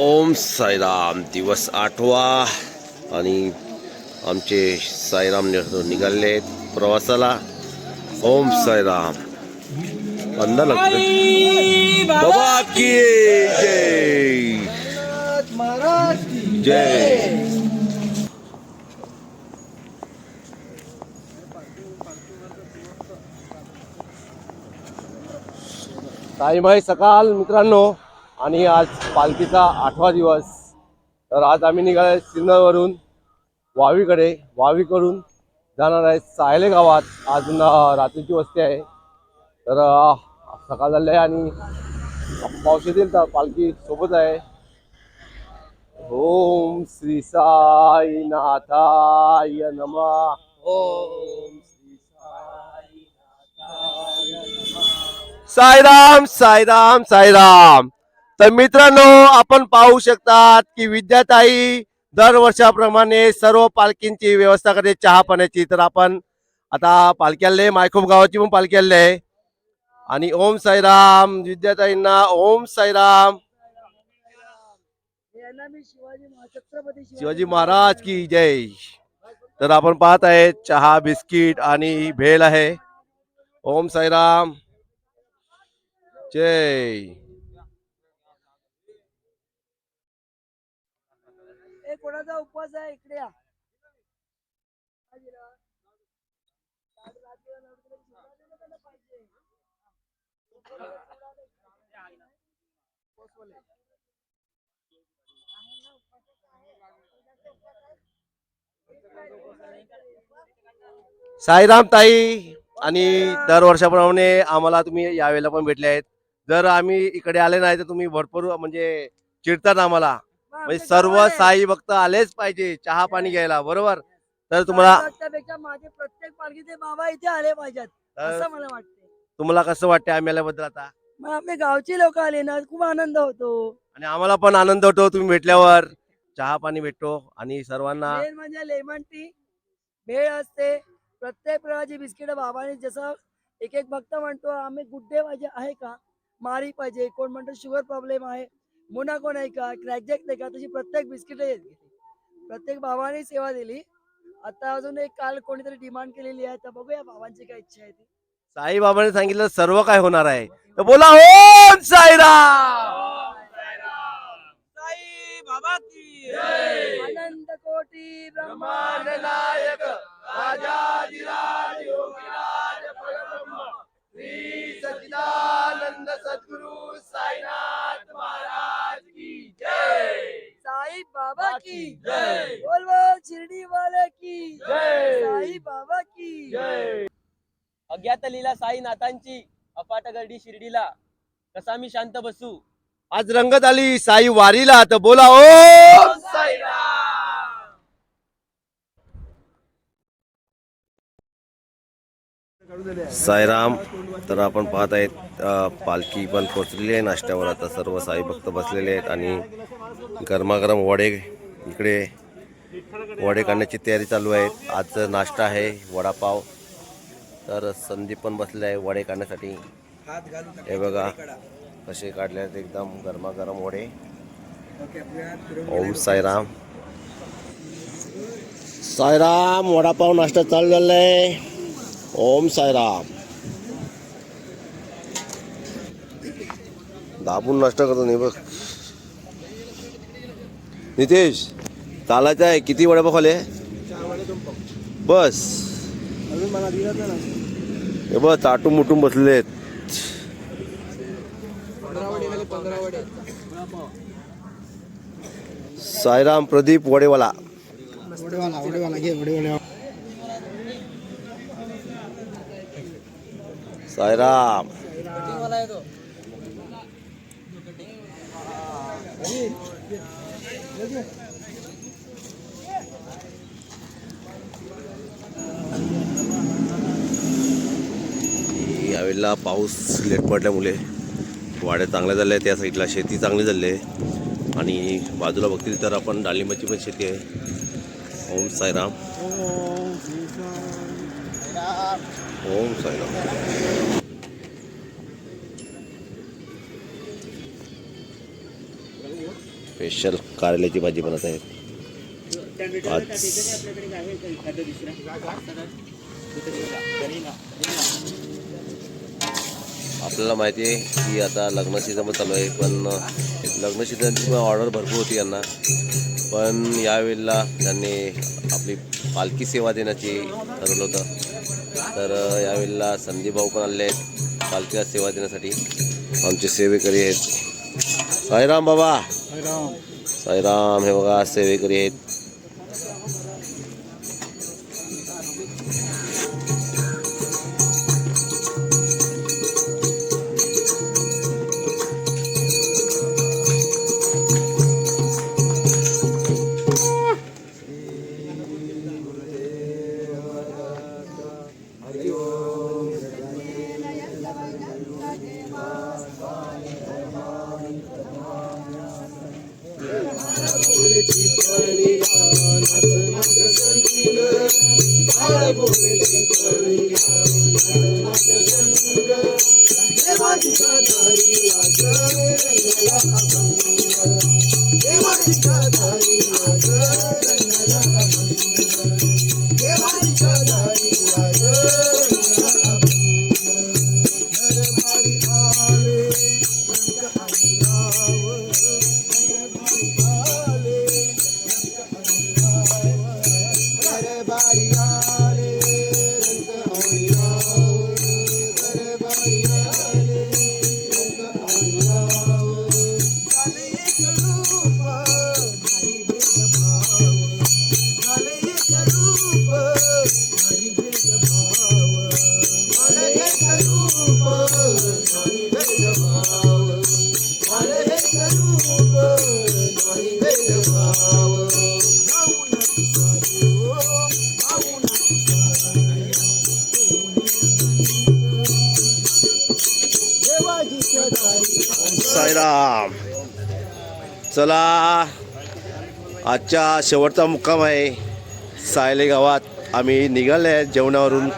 ओम साईराम. दिवस आठवा आणि आमचे साईराम निघाले आहेत प्रवासाला. ओम साईराम. अंदा लागतं बाबा की जय. जय टाईम आहे सकाळ मित्रांनो. आणि आज पालखीचा आठवा दिवस. तर आज आम्ही निघाले सिन्नरवरून वावीकडे. वावीकडून जाणार आहे सायले गावात. अजून रात्रीची वस्ती आहे. तर सकाळ झाली आहे आणि पाऊस येतील तर पालखी सोबत आहे. ओम श्री साई नाथाय नमः. ओम श्री साई साईराम साईराम साईराम. तर मित्रांनो आपण पाहू शकतात की विद्याताई दरवर्षाप्रमाणे सर्व पालखींची व्यवस्था करते. चहा पाण्याची तर आपण आता पालखी आले मायखोप गावाची पण पालखी आले आणि ओम साईराम विद्याताईंना ओम साईराम. शिवाजी शिवाजी महाराज की जय. तर आपण पाहत आहे चहा बिस्किट आणि भेल आहे. ओम साईराम. जय. उपवास आहे इकडे या. साईराम ताई आणि दर वर्षाप्रमाणे आम्हाला तुम्ही यावेळेला पण भेटले आहेत. जर आम्ही इकडे आले नाही तर तुम्ही भरपूर म्हणजे चिडतात आम्हाला. म्हणजे सर्व साई भक्त आलेच पाहिजे चहा पाणी घ्यायला बरोबर? तर तुम्हाला त्यापेक्षा माझे प्रत्येक पालखीचे बाबा इथे आले पाहिजेत तर असं मला वाटते तुम्हाला कसं वाटतं आम्ही आल्याबद्दल आता? मग आपले गावचे लोक आले ना खूप आनंद होतो. आणि आम्हाला पण आनंद होतो तुम्ही भेटल्यावर. चहा पाणी भेटतो आणि सर्वांना मेन म्हणजे लेमन टी भेळ असते. प्रत्येक प्रकारची बिस्किट बाबाने जसं एक एक भक्त म्हणतो आम्ही गुड्डे पाहिजे आहे का? मारी पाहिजे कोण म्हणतो शुगर प्रॉब्लेम आहे मोनाको नाही का क्रॅकजॅक नाही का तशी प्रत्येक बिस्किट प्रत्येक बाबाने सेवा दिली. आता अजून एक काल कोणीतरी डिमांड केलेली आहे तर बघूया बाबांची काय इच्छा आहे ती. साईबाबाने सांगितलं सर्व काय होणार आहे. तर बोला ओम साईराम! साई बाबा की अनंत कोटी ब्रह्मांड नायक राजाधिराज योगीराज परब्रह्म श्री सच्चिदानंद सद्गुरु साईनाथ महाराज की जय साई बाबा की जय. बोल बोल शिर्डी वाले की जय. साई बाबा की जय। अज्ञात लीला साईनाथांची अफाट गर्दी शिर्डीला. कसा मी शांत बसू? आज रंगत आली साई वारीला तर बोला ओम साईराम तर आपण पाहत आहेत पालखी पण पोचलेली आहे नाश्त्यावर. आता सर्व साई भक्त बसलेले आहेत आणि गरमागरम वडे इकडे वडे काढण्याची तयारी चालू आहे. आज नाश्ता आहे वडापाव. तर संदीप पण बसले आहे वडे काढण्यासाठी. हे बघा कसे काढले आहेत एकदम गरमागरम वडे. ओम साईराम. साईराम वडापाव नाश्ता चालू झाला आहे. ओम साईराम. दाबून नाश्ता करतो नाही बघ. नितेश. चालायचं आहे किती वडापाव खाले बस. हे बस चाटून मुटून बसले आहेत साईराम प्रदीप वडेवाला. साईराम. यावेळेला पाऊस लेट पडल्यामुळे वाड्या चांगल्या झाल्या त्या साईडला शेती चांगली झाली आहे. आणि बाजूला बघतील तर आपण डाळिंबाची पण शेती आहे. ओम साईराम. ओम साईराम. स्पेशल कारल्याची भाजी बनत आहे आज आपल्याला माहिती आहे की आता लग्न सीझन चालू आहे पण लग्न सीझनची पण ऑर्डर भरपूर होती यांना. पण यावेळेला त्यांनी आपली पालखी सेवा देण्याची ठरवलं होतं. तर यावेळेला संदीप भाऊ पण आले आहेत पालखीला सेवा देण्यासाठी. आमचे सेवेकरी आहेत. साईराम बाबा. साईराम हे बघा सेवेकरी आहेत. साईराम चला. आजच्या शेवटचा मुक्काम आहे. सायले गावात आम्ही निघाले आहे जेवणावरून.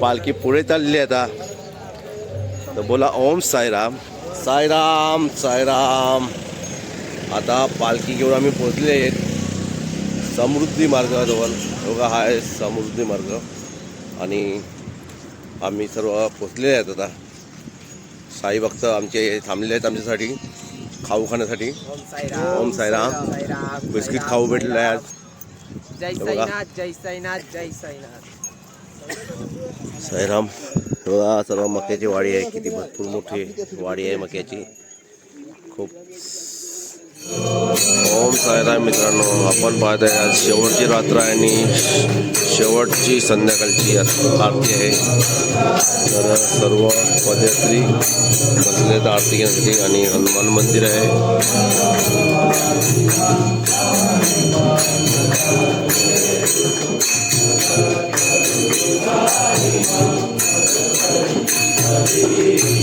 पालखी पुढे चाललेली आहे आता. तर बोला ओम साईराम. साईराम साईराम. आता पालखी घेऊन आम्ही पोचले आहेत. समृद्धी मार्गाजवळ बघा हा आहे समृद्धी मार्ग. आणि आम्ही सर्व पोचलेले आहेत आता. साई भक्त आमचे थांबलेले आहेत आमच्यासाठी. खाऊ खाण्यासाठी? ओम साईराम. बिस्किट खाऊ भेटलेलं आहे आज. जय. साईनाथ जय साईनाथ जय साईनाथ. साईराम बघा सर्व मक्याची वाडी आहे. किती भरपूर मोठी वाडी आहे मक्याची. खूप. ओम साईराम मित्रांनो आपण पाहत आहे आज शेवटची रात्र आहे आणि शेवटची संध्याकाळची आरती आहे. तर सर्व पदयात्री बसलेत आरती घेण्यासाठी आणि हनुमान मंदिर आहे. हे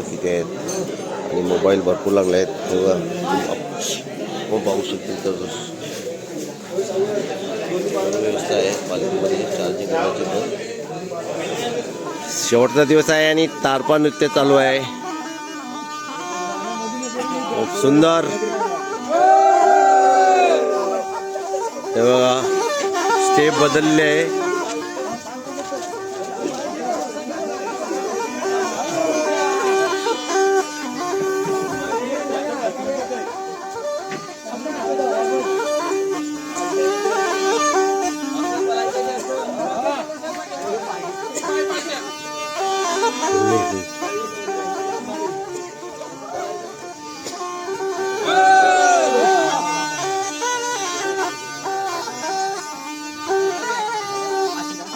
लाईटीचे किती आहेत आणि मोबाईल भरपूर लागले आहेत. हे बघा हो पाहू शकतील तर व्यवस्था आहे. पालखीमध्ये चार्जिंग करायची पण. शेवटचा दिवस आहे आणि तारपा नृत्य चालू आहे. खूप सुंदर. हे बघा स्टेप बदलले आहे.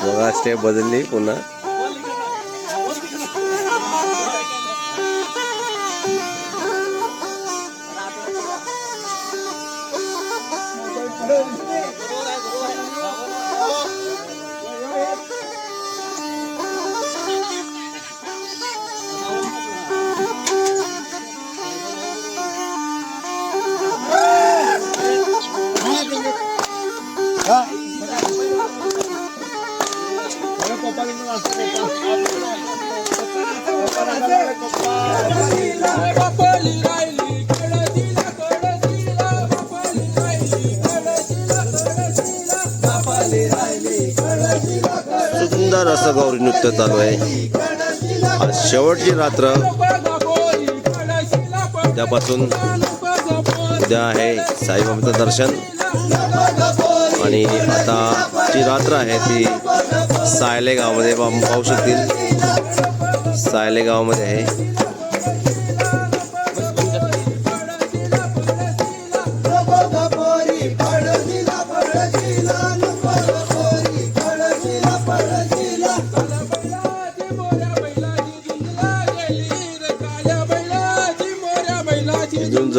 बघा स्टेप बदलली पुन्हा. गौरी नृत्य चालू आहे. आज शेवटची रात्र. त्यापासून उद्या आहे साईबाबांचं दर्शन. आणि आता जी रात्र आहे ती सायले गावामध्ये पाहू शकतील. सायले गावामध्ये आहे.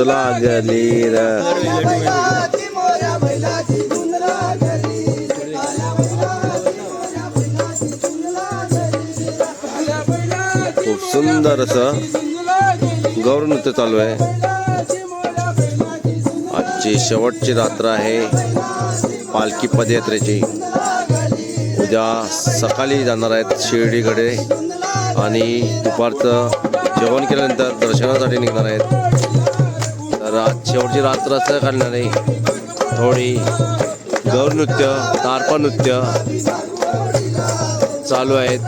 लागली र खूप सुंदर असं गौर नृत्य चालू आहे. आजची शेवटची रात्र आहे. पालखी पदयात्रेची. उद्या सकाळी जाणार आहेत शिर्डीकडे आणि दुपारचं जेवण केल्यानंतर दर्शनासाठी निघणार आहेत. शेवटची रात्र असं करणार आहे थोडी गौर नृत्य तारपा नृत्य चालू आहेत.